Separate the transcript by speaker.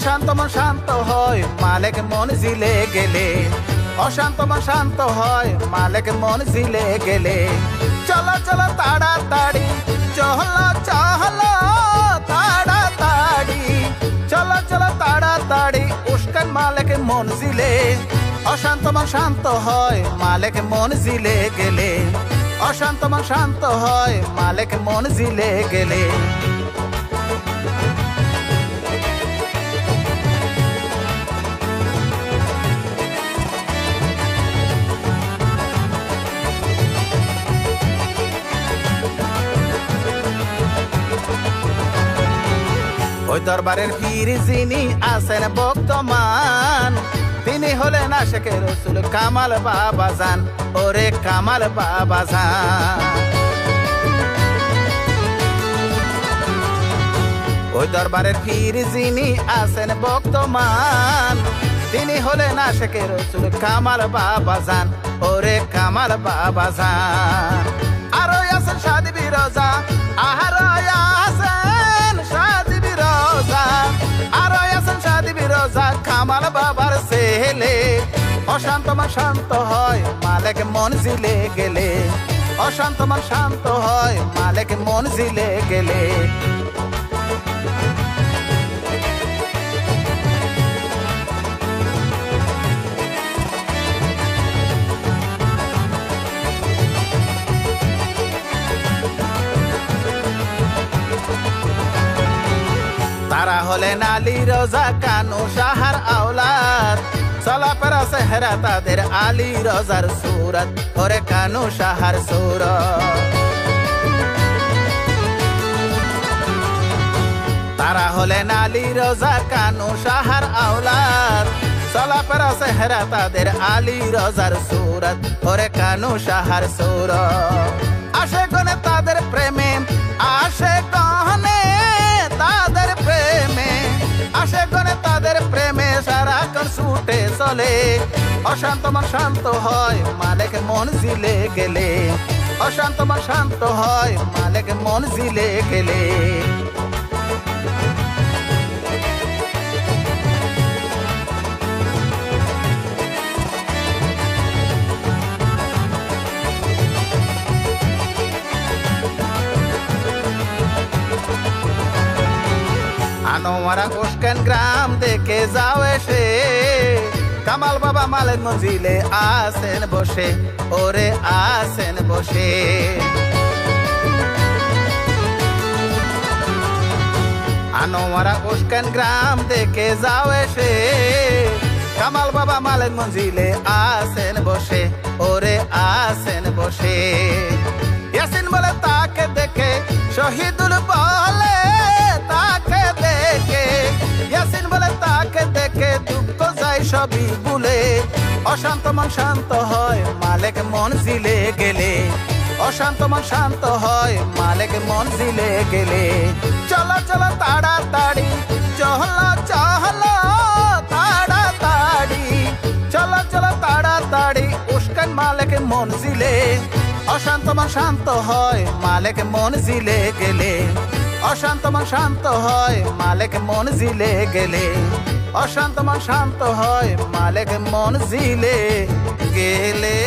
Speaker 1: অশান্ত মন শান্ত হয়, মালিক মন জিলে গেলে। অশান্ত মন শান্ত হয়, মালিক মন জিলে গেলে। চলো চলো তাড়াতাড়ি চহলো চহলো তাড়াতাড়ি। চলো চলো তাড়াতাড়ি, উস্কান মালিক মনজিলে অশান্ত মন শান্ত হয়, মালিক মন জিলে গেলে। অশান্ত মন শান্ত হয়, মালিক মনজিলে গেলে। ওই দরবারের পীর যিনি আছেন বর্তমান, তিনি হলেন আশেকে রসুল কামাল বাবা যান ওরে কামাল বাবা যান ওই দরবারের পীর যিনি আছেন বর্তমান, তিনি হলেন আশেকে রসুল কামাল বাবা যান ওরে কামাল বাবা যান বাবার সেলে অশান্ত মা শান্ত হয়, মালেক মন জিলে গেলে। অশান্ত মা শান্ত হয়, মালেক মন জিলে গেলে। তারা হলেন আলী রোজা, কানু, সাহার আওলাদ। চলাফেরা সেহরা তাদের আলী রোজার সুরত, ওরে কানু, সাহার সুরত। তারা হলেন আলী রোজা, কানু, সাহার আওলাদ। চলাফেরা সেহরা তাদের আলী রোজার সুরত, ওরে কানু, সাহার সুরত। আসে গনে তাদের প্রেমে চলে। অশান্ত মন শান্ত হয়, মালিক মন জিলে গেলে। অশান্ত মন শান্ত হয়, মালিক মন জিলে গেলে। আনোয়ারা কোশকান গ্রাম দেখে যাও এসে। কামাল বাবা মালের মঞ্জিলে আসেন বসে, ওরে আসেন বসে। আনোয়ারা কোশকান গ্রাম দেখে যাও এসে, কামাল বাবা মালের মঞ্জিলে আসেন বসে, ওরে আসেন বসে। ইয়াসিন বলে তাকে দেখে শহীদুল বলে অশান্ত মন শান্ত হয়, মালিক মন জিলে গেলে। অশান্ত মন শান্ত হয়, মালিক মন জিলে গেলে। চলো চলো তাড়াতাড়ি চহলো চহলো তাড়াতাড়ি। চলো চলো তাড়াতাড়ি, উস্কান মালিক মন জিলে। অশান্ত মন শান্ত হয়, মালিক মন জিলে গেলে। অশান্ত মন শান্ত হয়, মালিক মন জিলে গেলে। অশান্ত মন শান্ত হয় মালিক মন জিলে গেলে।